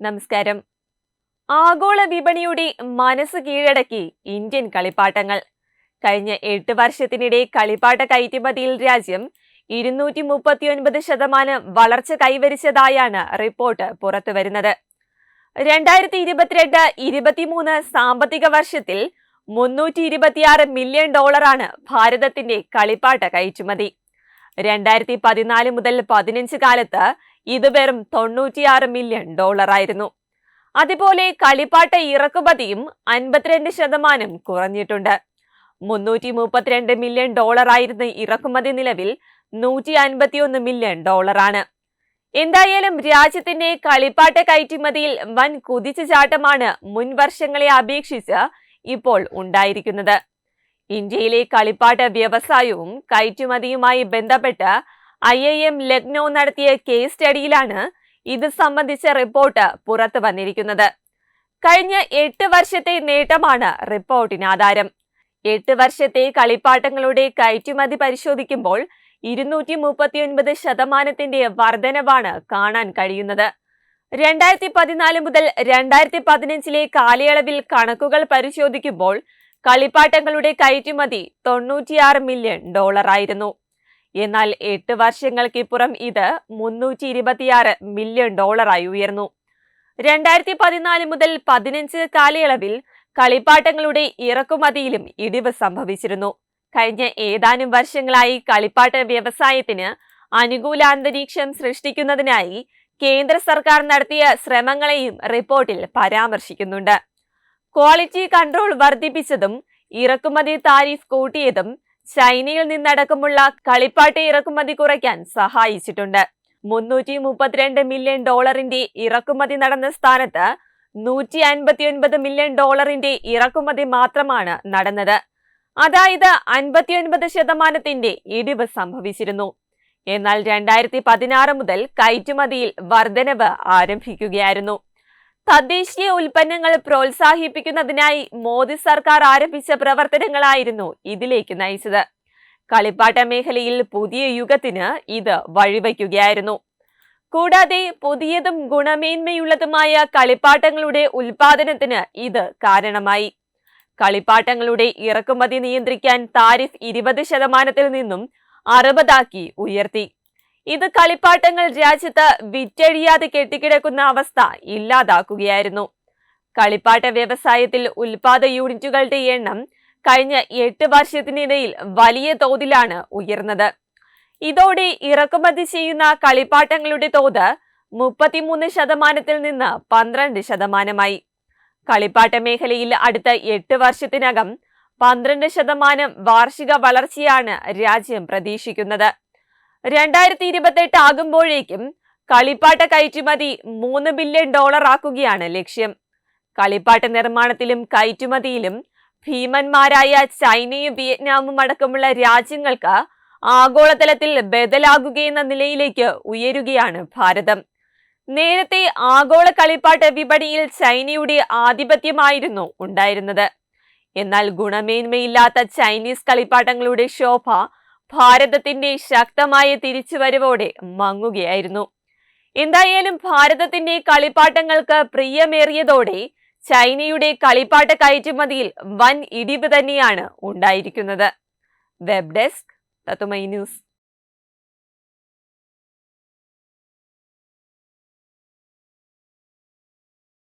നമസ്കാരം. ആഗോള വിപണിയുടെ മനസ്സ് കീഴടക്കി ഇന്ത്യൻ കളിപ്പാട്ടങ്ങൾ. കഴിഞ്ഞ എട്ട് വർഷത്തിനിടെ കളിപ്പാട്ട കയറ്റുമതിയിൽ രാജ്യം ഇരുന്നൂറ്റി മുപ്പത്തിയൊൻപത് ശതമാനം വളർച്ച കൈവരിച്ചതായാണ് റിപ്പോർട്ട് പുറത്തുവരുന്നത്. രണ്ടായിരത്തി ഇരുപത്തിരണ്ട് ഇരുപത്തിമൂന്ന് സാമ്പത്തിക വർഷത്തിൽ മുന്നൂറ്റി ഇരുപത്തിയാറ് മില്യൺ ഡോളറാണ് ഭാരതത്തിന്റെ കളിപ്പാട്ട കയറ്റുമതി. രണ്ടായിരത്തി പതിനാല് മുതൽ പതിനഞ്ച് കാലത്ത് ഇത് വെറും തൊണ്ണൂറ്റിയാറ് മില്യൺ ഡോളറായിരുന്നു അതുപോലെ കളിപ്പാട്ട ഇറക്കുമതിയും അൻപത്തിരണ്ട് ശതമാനം കുറഞ്ഞിട്ടുണ്ട്. മുന്നൂറ്റി മുപ്പത്തിരണ്ട് മില്യൺ ഡോളറായിരുന്ന ഇറക്കുമതി നിലവിൽ നൂറ്റി അൻപത്തിയൊന്ന് മില്യൺ ഡോളറാണ് എന്തായാലും രാജ്യത്തിന്റെ കളിപ്പാട്ട കയറ്റുമതിയിൽ വൻ കുതിച്ചുചാട്ടമാണ് മുൻ വർഷങ്ങളെ അപേക്ഷിച്ച് ഇപ്പോൾ ഉണ്ടായിരിക്കുന്നത്. ഇന്ത്യയിലെ കളിപ്പാട്ട വ്യവസായവും കയറ്റുമതിയുമായി ബന്ധപ്പെട്ട് ഐ ഐ എം ലക്നൗ നടത്തിയ കേസ് സ്റ്റഡിയിലാണ് ഇത് സംബന്ധിച്ച റിപ്പോർട്ട് പുറത്തു വന്നിരിക്കുന്നത്. കഴിഞ്ഞ എട്ട് വർഷത്തെ നേട്ടമാണ് റിപ്പോർട്ടിന് ആധാരം. എട്ട് വർഷത്തെ കളിപ്പാട്ടങ്ങളുടെ കയറ്റുമതി പരിശോധിക്കുമ്പോൾ ഇരുന്നൂറ്റി മുപ്പത്തിയൊൻപത് ശതമാനത്തിന്റെ വർധനവാണ് കാണാൻ കഴിയുന്നത്. രണ്ടായിരത്തി പതിനാല് മുതൽ രണ്ടായിരത്തി പതിനഞ്ചിലെ കാലയളവിൽ കണക്കുകൾ പരിശോധിക്കുമ്പോൾ കളിപ്പാട്ടങ്ങളുടെ കയറ്റുമതി തൊണ്ണൂറ്റിയാറ് മില്യൺ ഡോളറായിരുന്നു. എന്നാൽ എട്ട് വർഷങ്ങൾക്കിപ്പുറം ഇത് മുന്നൂറ്റി ഇരുപത്തിയാറ് മില്യൺ ഡോളറായി ഉയർന്നു. രണ്ടായിരത്തി പതിനാല് മുതൽ പതിനഞ്ച് കാലയളവിൽ കളിപ്പാട്ടങ്ങളുടെ ഇറക്കുമതിയിലും ഇടിവ് സംഭവിച്ചിരുന്നു. കഴിഞ്ഞ ഏതാനും വർഷങ്ങളായി കളിപ്പാട്ട വ്യവസായത്തിന് അനുകൂല അന്തരീക്ഷം സൃഷ്ടിക്കുന്നതിനായി കേന്ദ്ര സർക്കാർ നടത്തിയ ശ്രമങ്ങളെയും റിപ്പോർട്ടിൽ പരാമർശിക്കുന്നുണ്ട്. ക്വാളിറ്റി കൺട്രോൾ വർദ്ധിപ്പിച്ചതും ഇറക്കുമതി താരിഫ് കൂട്ടിയതും ചൈനയിൽ നിന്നടക്കമുള്ള കളിപ്പാട്ട ഇറക്കുമതി കുറയ്ക്കാൻ സഹായിച്ചിട്ടുണ്ട്. മുന്നൂറ്റി മുപ്പത്തിരണ്ട് മില്യൺ ഡോളറിന്റെ ഇറക്കുമതി നടന്ന സ്ഥാനത്ത് നൂറ്റി അൻപത്തിയൊൻപത് മില്യൺ ഡോളറിന്റെ ഇറക്കുമതി മാത്രമാണ് നടന്നത്. അതായത് അൻപത്തിയൊൻപത് ശതമാനത്തിന്റെ ഇടിവ് സംഭവിച്ചിരുന്നു. എന്നാൽ രണ്ടായിരത്തി പതിനാറ് മുതൽ കയറ്റുമതിയിൽ വർധനവ് ആരംഭിക്കുകയായിരുന്നു. തദ്ദേശീയ ഉൽപ്പന്നങ്ങൾ പ്രോത്സാഹിപ്പിക്കുന്നതിനായി മോദി സർക്കാർ ആരംഭിച്ച പ്രവർത്തനങ്ങളായിരുന്നു ഇതിലേക്ക് നയിച്ചത്. കളിപ്പാട്ട മേഖലയിൽ പുതിയ യുഗത്തിന് ഇത് വഴിവയ്ക്കുകയായിരുന്നു കൂടാതെ പുതിയതും ഗുണമേന്മയുള്ളതുമായ കളിപ്പാട്ടങ്ങളുടെ ഉൽപാദനത്തിന് ഇത് കാരണമായി. കളിപ്പാട്ടങ്ങളുടെ ഇറക്കുമതി നിയന്ത്രിക്കാൻ താരിഫ് ഇരുപത് ശതമാനത്തിൽ നിന്നും അറുപതാക്കി ഉയർത്തി. ഇത് കളിപ്പാട്ടങ്ങൾ രാജ്യത്ത് വിറ്റഴിയാതെ കെട്ടിക്കിടക്കുന്ന അവസ്ഥ ഇല്ലാതാക്കുകയായിരുന്നു. കളിപ്പാട്ട വ്യവസായത്തിൽ ഉൽപാദ യൂണിറ്റുകളുടെ എണ്ണം കഴിഞ്ഞ എട്ട് വർഷത്തിനിടയിൽ വലിയ തോതിലാണ് ഉയർന്നത്. ഇതോടെ ഇറക്കുമതി ചെയ്യുന്ന കളിപ്പാട്ടങ്ങളുടെ തോത് മുപ്പത്തിമൂന്ന് ശതമാനത്തിൽ നിന്ന് പന്ത്രണ്ട് ശതമാനമായി. കളിപ്പാട്ട മേഖലയിൽ അടുത്ത എട്ട് വർഷത്തിനകം പന്ത്രണ്ട് ശതമാനം വാർഷിക വളർച്ചയാണ് രാജ്യം പ്രതീക്ഷിക്കുന്നത്. രണ്ടായിരത്തി ഇരുപത്തെട്ട് ആകുമ്പോഴേക്കും കളിപ്പാട്ട കയറ്റുമതി മൂന്ന് ബില്യൺ ഡോളർ ആക്കുകയാണ് ലക്ഷ്യം. കളിപ്പാട്ട നിർമ്മാണത്തിലും കയറ്റുമതിയിലും ഭീമന്മാരായ ചൈനയും വിയറ്റ്നാമും അടക്കമുള്ള രാജ്യങ്ങൾക്ക് ആഗോളതലത്തിൽ ബദലാകുകയെന്ന നിലയിലേക്ക് ഉയരുകയാണ് ഭാരതം. നേരത്തെ ആഗോള കളിപ്പാട്ട വിപണിയിൽ ചൈനയുടെ ആധിപത്യമായിരുന്നു ഉണ്ടായിരുന്നത്. എന്നാൽ ഗുണമേന്മയില്ലാത്ത ചൈനീസ് കളിപ്പാട്ടങ്ങളുടെ ശോഭ ഭാരതത്തിന്റെ ശക്തമായ തിരിച്ചുവരവോടെ മങ്ങുകയായിരുന്നു. എന്തായാലും ഭാരതത്തിന്റെ കളിപ്പാട്ടങ്ങൾക്ക് പ്രിയമേറിയതോടെ ചൈനയുടെ കളിപ്പാട്ട കയറ്റുമതിയിൽ വൻ ഇടിവ് തന്നെയാണ് ഉണ്ടായിരിക്കുന്നത്. വെബ് ഡെസ്ക് തത്തുമൈ ന്യൂസ്.